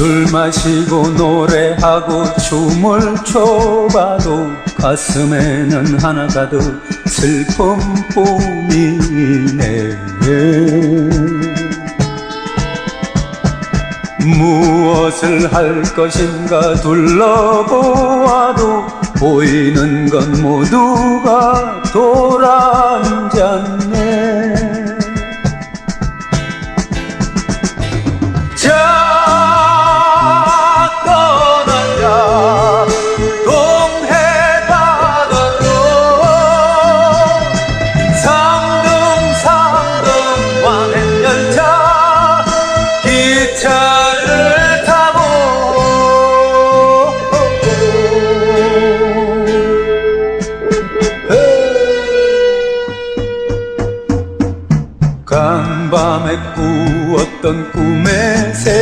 술 마시고 노래하고 춤을 춰봐도 가슴에는 하나 가득 슬픔뿐이네 무엇을 할 것인가 둘러보아도 보이는 건 모두가 돌아앉았네 간밤에 꾸었던 꿈에 새